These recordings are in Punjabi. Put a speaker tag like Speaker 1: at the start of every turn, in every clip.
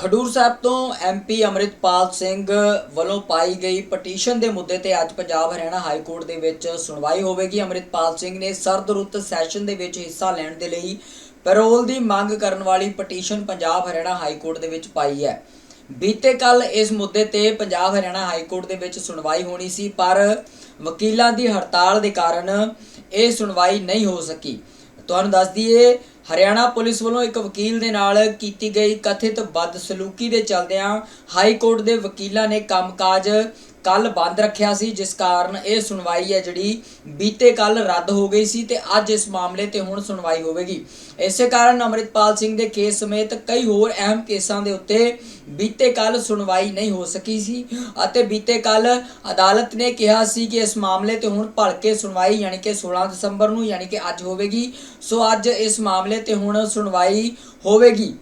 Speaker 1: ਖਡੂਰ ਸਾਹਿਬ ਤੋਂ ਐਮਪੀ ਅਮਰਿਤਪਾਲ ਸਿੰਘ ਵੱਲੋਂ ਪਾਈ ਗਈ ਪਟੀਸ਼ਨ ਦੇ ਮੁੱਦੇ ਤੇ ਅੱਜ ਪੰਜਾਬ ਹਰਿਆਣਾ ਹਾਈ ਕੋਰਟ ਦੇ ਵਿੱਚ ਸੁਣਵਾਈ ਹੋਵੇਗੀ। ਅਮਰਿਤਪਾਲ ਸਿੰਘ ਨੇ ਸਰਦ ਰੁੱਤ ਸੈਸ਼ਨ ਦੇ ਵਿੱਚ ਹਿੱਸਾ ਲੈਣ ਦੇ ਲਈ ਪੈਰੋਲ ਦੀ ਮੰਗ ਕਰਨ ਵਾਲੀ petition Punjab Haryana high court ਦੇ ਵਿੱਚ ਪਾਈ ਹੈ। ਬੀਤੇ ਕੱਲ ਇਸ ਮੁੱਦੇ ਤੇ ਪੰਜਾਬ ਹਰਿਆਣਾ ਹਾਈ ਕੋਰਟ ਦੇ ਵਿੱਚ ਸੁਣਵਾਈ ਹੋਣੀ ਸੀ, ਪਰ ਵਕੀਲਾਂ ਦੀ ਹੜਤਾਲ ਦੇ ਕਾਰਨ ਇਹ ਸੁਣਵਾਈ ਨਹੀਂ ਹੋ ਸਕੀ। ਤੁਹਾਨੂੰ ਦੱਸ ਦਈਏ, ਹਰਿਆਣਾ ਪੁਲਿਸ ਵੱਲੋਂ ਇੱਕ ਵਕੀਲ ਦੇ ਨਾਲ ਕੀਤੀ ਗਈ ਕਥਿਤ ਬਦਸਲੂਕੀ ਦੇ ਚਲਦਿਆਂ ਹਾਈ ਕੋਰਟ ਦੇ ਵਕੀਲਾਂ ਨੇ ਕੰਮਕਾਜ ਕੱਲ ਬੰਦ ਰੱਖਿਆ ਸੀ, ਜਿਸ ਕਾਰਨ ਇਹ ਸੁਣਵਾਈ ਹੈ ਜਿਹੜੀ ਬੀਤੇ ਕੱਲ ਰੱਦ ਹੋ ਗਈ ਸੀ ਤੇ ਅੱਜ ਇਸ ਮਾਮਲੇ ਤੇ ਹੁਣ ਸੁਣਵਾਈ ਹੋਵੇਗੀ। ਇਸੇ ਕਾਰਨ ਅਮਰਿਤਪਾਲ ਸਿੰਘ ਦੇ ਕੇਸ ਸਮੇਤ ਕਈ ਹੋਰ ਅਹਿਮ ਕੇਸਾਂ ਦੇ ਉੱਤੇ ਬੀਤੇ ਕੱਲ ਸੁਣਵਾਈ ਨਹੀਂ ਹੋ ਸਕੀ ਸੀ ਅਤੇ ਬੀਤੇ ਕੱਲ ਅਦਾਲਤ ਨੇ ਕਿਹਾ ਸੀ ਕਿ ਇਸ ਮਾਮਲੇ ਤੇ ਹੁਣ ਭਲਕੇ ਸੁਣਵਾਈ ਯਾਨੀ ਕਿ 16 ਦਸੰਬਰ ਨੂੰ ਯਾਨੀ ਕਿ ਅੱਜ ਹੋਵੇਗੀ। ਸੋ ਅੱਜ ਇਸ ਮਾਮਲੇ ਤੇ ਹੁਣ ਸੁਣਵਾਈ ਹੋਵੇਗੀ।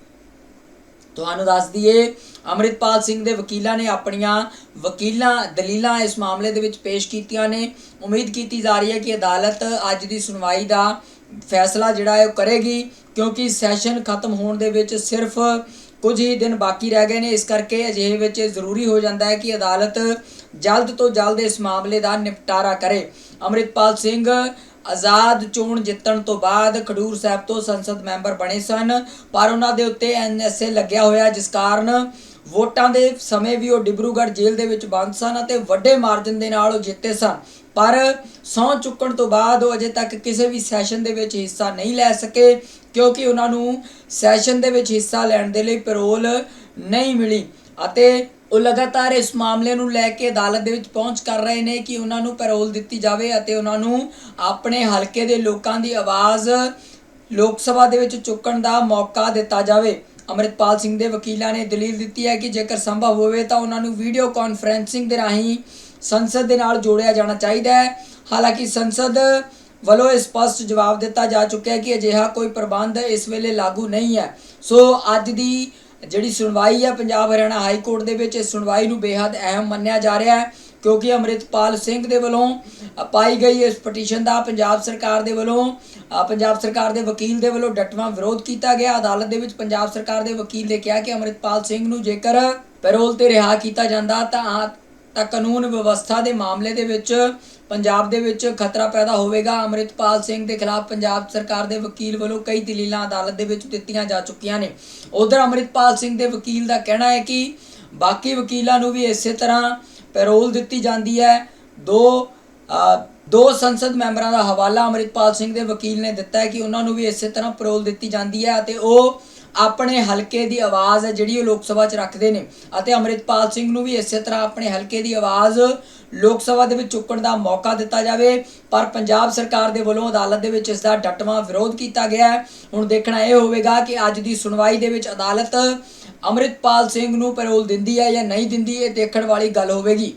Speaker 1: ਤੁਹਾਨੂੰ ਦੱਸ ਦਈਏ, ਅਮਰਿਤਪਾਲ ਸਿੰਘ ਦੇ ਵਕੀਲਾਂ ਨੇ ਆਪਣੀਆਂ ਵਕੀਲਾਂ ਦਲੀਲਾਂ ਇਸ ਮਾਮਲੇ ਦੇ ਵਿੱਚ ਪੇਸ਼ ਕੀਤੀਆਂ ਨੇ। ਉਮੀਦ ਕੀਤੀ ਜਾ ਰਹੀ ਹੈ ਕਿ ਅਦਾਲਤ ਅੱਜ ਦੀ ਸੁਣਵਾਈ ਦਾ ਫੈਸਲਾ ਜਿਹੜਾ ਹੈ ਉਹ ਕਰੇਗੀ, ਕਿਉਂਕਿ ਸੈਸ਼ਨ ਖਤਮ ਹੋਣ ਦੇ ਵਿੱਚ ਸਿਰਫ ਕੁਝ ਹੀ ਦਿਨ ਬਾਕੀ ਰਹਿ ਗਏ ਨੇ। ਇਸ ਕਰਕੇ ਅਜਿਹੇ ਵਿੱਚ ਜ਼ਰੂਰੀ ਹੋ ਜਾਂਦਾ ਹੈ ਕਿ ਅਦਾਲਤ ਜਲਦ ਤੋਂ ਜਲਦ ਇਸ ਮਾਮਲੇ ਦਾ ਨਿਪਟਾਰਾ ਕਰੇ। ਅਮਰਿਤਪਾਲ ਸਿੰਘ ਆਜ਼ਾਦ ਚੋਣ ਜਿੱਤਣ ਤੋਂ ਬਾਅਦ ਖਡੂਰ ਸਾਹਿਬ ਤੋਂ ਸੰਸਦ ਮੈਂਬਰ ਬਣੇ ਸਨ, ਪਰ ਉਹਨਾਂ ਦੇ ਉੱਤੇ ਐਨਐਸਏ ਲੱਗਿਆ ਹੋਇਆ, ਜਿਸ ਕਾਰਨ ਵੋਟਾਂ ਦੇ ਸਮੇਂ ਵੀ ਉਹ ਡਿਬਰੂਗੜ੍ਹ ਜੇਲ੍ਹ ਦੇ ਵਿੱਚ ਬੰਦ ਸਨ ਅਤੇ ਵੱਡੇ ਮਾਰਜਨ ਦੇ ਨਾਲ ਉਹ ਜਿੱਤੇ ਸਨ। ਪਰ ਸਹੁੰ ਚੁੱਕਣ ਤੋਂ ਬਾਅਦ ਉਹ ਅਜੇ ਤੱਕ ਕਿਸੇ ਵੀ ਸੈਸ਼ਨ ਦੇ ਵਿੱਚ ਹਿੱਸਾ ਨਹੀਂ ਲੈ ਸਕੇ, ਕਿਉਂਕਿ ਉਹਨਾਂ ਨੂੰ ਸੈਸ਼ਨ ਦੇ ਵਿੱਚ ਹਿੱਸਾ ਲੈਣ ਦੇ ਲਈ ਪੈਰੋਲ ਨਹੀਂ ਮਿਲੀ ਅਤੇ ਉਹ ਲਗਾਤਾਰ ਇਸ ਮਾਮਲੇ ਨੂੰ ਲੈ ਕੇ ਅਦਾਲਤ ਦੇ ਵਿੱਚ ਪਹੁੰਚ ਕਰ ਰਹੇ ਨੇ ਕਿ ਉਹਨਾਂ ਨੂੰ ਪੈਰੋਲ ਦਿੱਤੀ ਜਾਵੇ ਅਤੇ ਉਹਨਾਂ ਨੂੰ ਆਪਣੇ ਹਲਕੇ ਦੇ ਲੋਕਾਂ ਦੀ ਆਵਾਜ਼ ਲੋਕ ਸਭਾ ਦੇ ਵਿੱਚ ਚੁੱਕਣ ਦਾ ਮੌਕਾ ਦਿੱਤਾ ਜਾਵੇ। ਅਮਰਿਤਪਾਲ ਸਿੰਘ ਦੇ ਵਕੀਲਾਂ ਨੇ ਦਲੀਲ ਦਿੱਤੀ ਹੈ ਕਿ ਜੇਕਰ ਸੰਭਵ ਹੋਵੇ ਤਾਂ ਉਹਨਾਂ ਨੂੰ ਵੀਡੀਓ ਕਾਨਫਰੈਂਸਿੰਗ ਦੇ ਰਾਹੀਂ ਸੰਸਦ ਦੇ ਨਾਲ ਜੋੜਿਆ ਜਾਣਾ ਚਾਹੀਦਾ ਹੈ। ਹਾਲਾਂਕਿ ਸੰਸਦ ਵੱਲੋਂ ਇਹ ਸਪਸ਼ਟ ਜਵਾਬ ਦਿੱਤਾ ਜਾ ਚੁੱਕਿਆ ਹੈ ਕਿ ਅਜਿਹਾ ਕੋਈ ਪ੍ਰਬੰਧ ਇਸ ਵੇਲੇ ਲਾਗੂ ਨਹੀਂ ਹੈ। ਸੋ ਅੱਜ ਦੀ ਜਿਹੜੀ ਸੁਣਵਾਈ ਹੈ ਪੰਜਾਬ ਹਰਿਆਣਾ ਹਾਈ ਕੋਰਟ ਦੇ ਵਿੱਚ ਇਸ ਸੁਣਵਾਈ ਨੂੰ ਬੇहद ਅਹਿਮ ਮੰਨਿਆ ਜਾ ਰਿਹਾ ਹੈ, ਕਿਉਂਕਿ ਅਮਰਿਤਪਾਲ ਸਿੰਘ ਦੇ ਵੱਲੋਂ ਪਾਈ ਗਈ ਇਸ ਪਟੀਸ਼ਨ ਦਾ ਪੰਜਾਬ ਸਰਕਾਰ ਦੇ ਵੱਲੋਂ ਪੰਜਾਬ ਸਰਕਾਰ ਦੇ ਵਕੀਲ ਦੇ ਵੱਲੋਂ ਡਟਵਾਂ ਵਿਰੋਧ ਕੀਤਾ ਗਿਆ। ਅਦਾਲਤ ਦੇ ਵਿੱਚ ਪੰਜਾਬ ਸਰਕਾਰ ਦੇ ਵਕੀਲ ਨੇ ਕਿਹਾ ਕਿ ਅਮਰਿਤਪਾਲ ਸਿੰਘ ਨੂੰ ਜੇਕਰ ਪੈਰੋਲ ਤੇ ਰਿਹਾ ਕੀਤਾ ਜਾਂਦਾ ਤਾਂ ਤਾਂ ਕਾਨੂੰਨ ਵਿਵਸਥਾ ਦੇ ਮਾਮਲੇ ਦੇ ਵਿੱਚ ਪੰਜਾਬ ਦੇ ਵਿੱਚ ਖਤਰਾ ਪੈਦਾ ਹੋਵੇਗਾ। ਅਮਰਿਤਪਾਲ ਸਿੰਘ ਦੇ ਖਿਲਾਫ ਪੰਜਾਬ ਸਰਕਾਰ ਦੇ ਵਕੀਲ ਵੱਲੋਂ ਕਈ ਦਲੀਲਾਂ ਅਦਾਲਤ ਦੇ ਵਿੱਚ ਦਿੱਤੀਆਂ ਜਾ ਚੁੱਕੀਆਂ ਨੇ। ਉਧਰ ਅਮਰਿਤਪਾਲ ਸਿੰਘ ਦੇ ਵਕੀਲ ਦਾ ਕਹਿਣਾ ਹੈ ਕਿ ਬਾਕੀ ਵਕੀਲਾਂ ਨੂੰ ਵੀ ਇਸੇ ਤਰ੍ਹਾਂ ਪੈਰੋਲ ਦਿੱਤੀ ਜਾਂਦੀ ਹੈ। ਦੋ ਦੋ ਸੰਸਦ ਮੈਂਬਰਾਂ ਦਾ ਹਵਾਲਾ ਅਮਰਿਤਪਾਲ ਸਿੰਘ ਦੇ ਵਕੀਲ ਨੇ ਦਿੱਤਾ ਹੈ ਕਿ ਉਹਨਾਂ ਨੂੰ ਵੀ ਇਸੇ ਤਰ੍ਹਾਂ ਪੈਰੋਲ ਦਿੱਤੀ ਜਾਂਦੀ ਹੈ ਅਤੇ ਉਹ ਆਪਣੇ ਹਲਕੇ ਦੀ ਆਵਾਜ਼ ਹੈ ਜਿਹੜੀ ਉਹ ਲੋਕ ਸਭਾ 'ਚ ਰੱਖਦੇ ਨੇ ਅਤੇ ਅਮਰਿਤਪਾਲ ਸਿੰਘ ਨੂੰ ਵੀ ਇਸੇ ਤਰ੍ਹਾਂ ਆਪਣੇ ਹਲਕੇ ਦੀ ਆਵਾਜ਼ ਲੋਕ ਸਭਾ ਦੇ ਵਿੱਚ ਚੁੱਕਣ ਦਾ ਮੌਕਾ ਦਿੱਤਾ ਜਾਵੇ। ਪਰ ਪੰਜਾਬ ਸਰਕਾਰ ਦੇ ਵੱਲੋਂ ਅਦਾਲਤ ਦੇ ਵਿੱਚ ਇਸ ਦਾ ਡਟਵਾਂ ਵਿਰੋਧ ਕੀਤਾ ਗਿਆ ਹੈ। ਹੁਣ ਦੇਖਣਾ ਇਹ ਹੋਵੇਗਾ ਕਿ ਅੱਜ ਦੀ ਸੁਣਵਾਈ ਦੇ ਵਿੱਚ ਅਦਾਲਤ ਅਮਰਿਤਪਾਲ ਸਿੰਘ ਨੂੰ ਪੈਰੋਲ ਦਿੰਦੀ ਹੈ ਜਾਂ ਨਹੀਂ ਦਿੰਦੀ, ਇਹ ਦੇਖਣ ਵਾਲੀ ਗੱਲ ਹੋਵੇਗੀ।